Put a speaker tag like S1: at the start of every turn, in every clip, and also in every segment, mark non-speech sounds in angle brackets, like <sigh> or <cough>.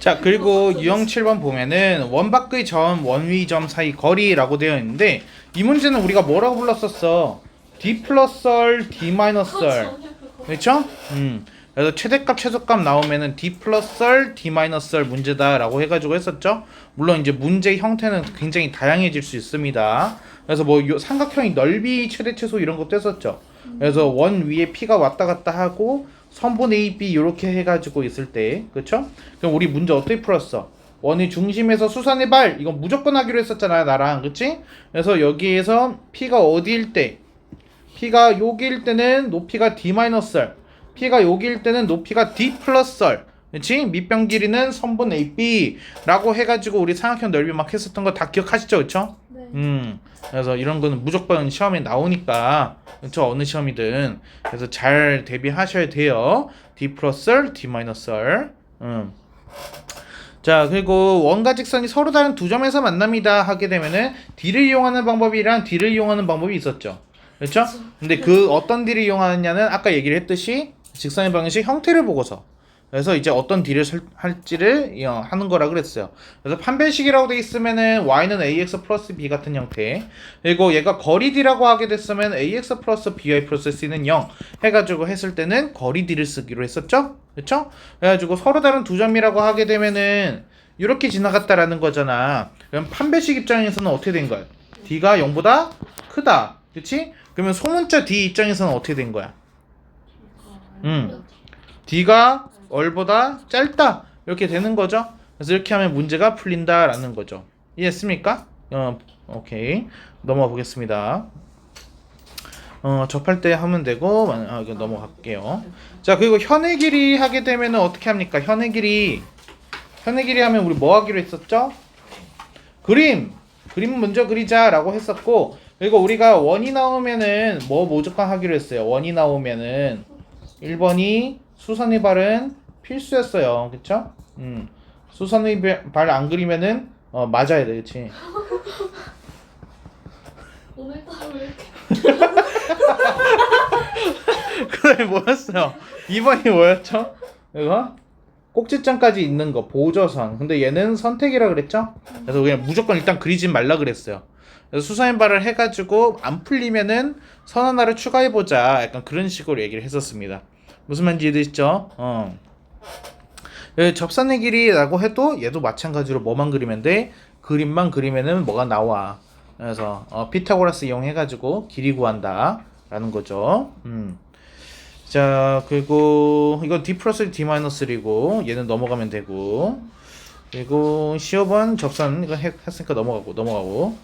S1: 자 그리고 유형 7번 보면은 원밖의 점 원위 점 사이 거리라고 되어 있는데 이 문제는 우리가 뭐라고 불렀었어? d 플러스 썰 d 마이너스 썰 그렇죠? 음 그래서 최대값 최소값 나오면은 d 플러스 썰 d 마이너스 썰 문제다라고 해가지고 했었죠. 물론 이제 문제 형태는 굉장히 다양해질 수 있습니다. 그래서 뭐요 삼각형이 넓이 최대 최소 이런 것도 했었죠. 그래서 원 위에 p가 왔다 갔다 하고 선분 A, B 이렇게 해가지고 있을 때, 그렇죠? 그럼 우리 문제 어떻게 풀었어? 원의 중심에서 수선의 발 이건 무조건 하기로 했었잖아 나랑, 그렇지? 그래서 여기에서 P가 어디일 때, P가 여기일 때는 높이가 D 마이너스 썰, P가 여기일 때는 높이가 D 플러스 썰, 그렇지? 밑변 길이는 선분 A, B라고 해가지고 우리 삼각형 넓이 막 했었던 거 다 기억하시죠?
S2: 네.
S1: 음, 그래서 이런 거는 무조건 시험에 나오니까 그렇죠 어느 시험이든 그래서 잘 대비하셔야 돼요. D 플러스 D 마이너스 음. 자 그리고 원과 직선이 서로 다른 두 점에서 만납니다 하게 되면은 D를 이용하는 방법이랑 D를 이용하는 방법이 있었죠. 그렇죠? 근데 그 어떤 D를 이용하느냐는 아까 얘기를 했듯이 직선의 방식 형태를 보고서 그래서 이제 어떤 D를 설- 할지를 어, 하는 거라 그랬어요. 그래서 판별식이라고 돼 있으면은 y는 ax 플러스 b 같은 형태 그리고 얘가 거리 d라고 하게 됐으면 ax 플러스 by 플러스 c는 0 해가지고 했을 때는 거리 d를 쓰기로 했었죠 그쵸? 그래가지고 서로 다른 두 점이라고 하게 되면은 이렇게 지나갔다라는 거잖아 그럼 판별식 입장에서는 어떻게 된 거야? d가 0보다 크다 그치? 그러면 소문자 d 입장에서는 어떻게 된 거야? 음. D가 얼보다 짧다 이렇게 되는 거죠. 그래서 이렇게 하면 문제가 풀린다라는 거죠. 이해했습니까? 어, 오케이 넘어가 보겠습니다. 어, 접할 때 하면 되고 아, 이거 넘어갈게요. 자 그리고 현의 길이 하게 되면 어떻게 합니까? 현의 길이 현의 길이 하면 우리 뭐 하기로 했었죠? 그림 그림 먼저 그리자라고 했었고 그리고 우리가 원이 나오면은 뭐 무조건 하기로 했어요. 원이 나오면은 1번이 수선의 발은 필수였어요. 그쵸? 음. 수선의 발 안 그리면은 어, 맞아야 돼. 그치? <laughs>
S2: 오늘따라 왜 이렇게
S1: 그다음에 뭐였어요? 2번이 뭐였죠? 이거? 꼭지점까지 있는 거 보조선. 근데 얘는 선택이라 그랬죠? 그래서 그냥 무조건 일단 그리지 말라 그랬어요. 그래서 수선의 발을 해가지고 안 풀리면은 선 하나를 추가해보자. 약간 그런 식으로 얘기를 했었습니다. 무슨 말인지 이해되시죠? 어. 예, 접선의 길이라고 해도 얘도 마찬가지로 뭐만 그리면 돼? 그림만 그리면은 뭐가 나와. 그래서 어, 피타고라스 이용해가지고 길이 구한다 라는 거죠. 음. 자 그리고 이건 D 플러스 D 마이너스이고 얘는 넘어가면 되고 그리고 시험은 접선 이거 했, 했으니까 넘어가고 넘어가고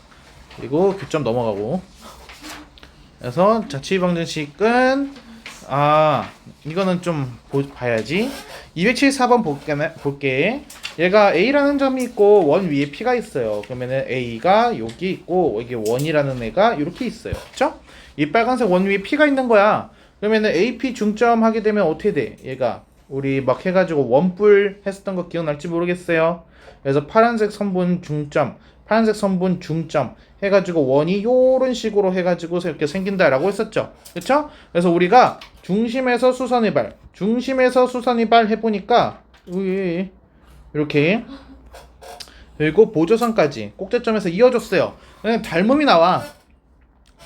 S1: 그리고 교점 넘어가고 그래서 자취 방정식은 아 이거는 좀 보, 봐야지 274번 볼게, 볼게 얘가 A라는 점이 있고 원 위에 P가 있어요 그러면은 A가 여기 있고 이게 원이라는 애가 이렇게 있어요 그쵸? 이 빨간색 원 위에 P가 있는 거야 그러면은 AP 중점 하게 되면 어떻게 돼? 얘가 우리 막 해가지고 원뿔 했었던 거 기억날지 모르겠어요. 그래서 파란색 선분 중점, 파란색 선분 중점 해가지고 원이 요런 식으로 해가지고 이렇게 생긴다라고 했었죠. 그쵸? 그래서 우리가 중심에서 수선의 발, 중심에서 수선의 발 해보니까 우이 이렇게 그리고 보조선까지 꼭지점에서 이어줬어요. 닮음이 나와.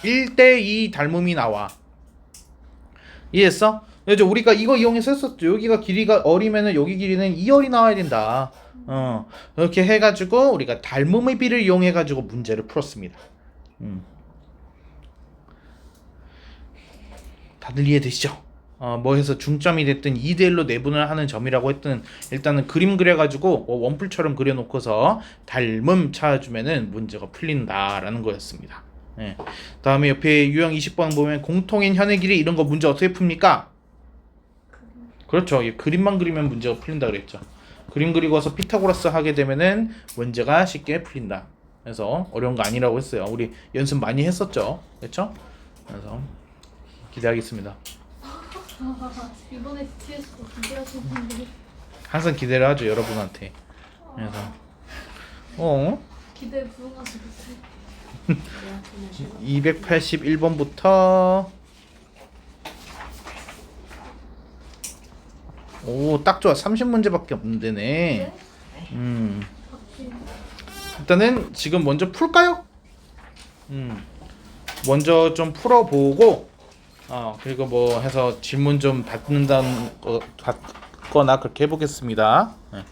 S1: 1대2 닮음이 나와. 이해했어? 그래서 우리가 이거 이용해서 했었죠. 여기가 길이가 어리면은 여기 길이는 2열이 나와야 된다. 어. 이렇게 해가지고 우리가 닮음의 비를 이용해가지고 문제를 풀었습니다. 음. 다들 이해되시죠? 어, 뭐 해서 중점이 됐든 2대1로 내분을 하는 점이라고 했든 일단은 그림 그려가지고 뭐 원뿔처럼 그려놓고서 닮음 찾아주면은 문제가 풀린다라는 거였습니다. 예. 다음에 옆에 유형 20번 보면 공통인 현의 길이 이런 거 문제 어떻게 풉니까? 그렇죠. 이 그림만 그리면 문제가 풀린다 그랬죠. 그림 그리고 와서 피타고라스 하게 되면은 문제가 쉽게 풀린다. 그래서 어려운 거 아니라고 했어요. 우리 연습 많이 했었죠. 그렇죠? 그래서 기대하겠습니다. <laughs>
S2: 이번에 BTS도 준비하시는데
S1: 항상 기대를 하죠 여러분한테. 그래서 어
S2: 기대에 부응하시고 있어요.
S1: 281번부터 오 딱 좋아 30문제밖에 없는데네. 음. 일단은 지금 먼저 풀까요? 음. 먼저 좀 풀어보고 어 그리고 뭐 해서 질문 좀 받는다는 거 받거나 그렇게 해보겠습니다. 네.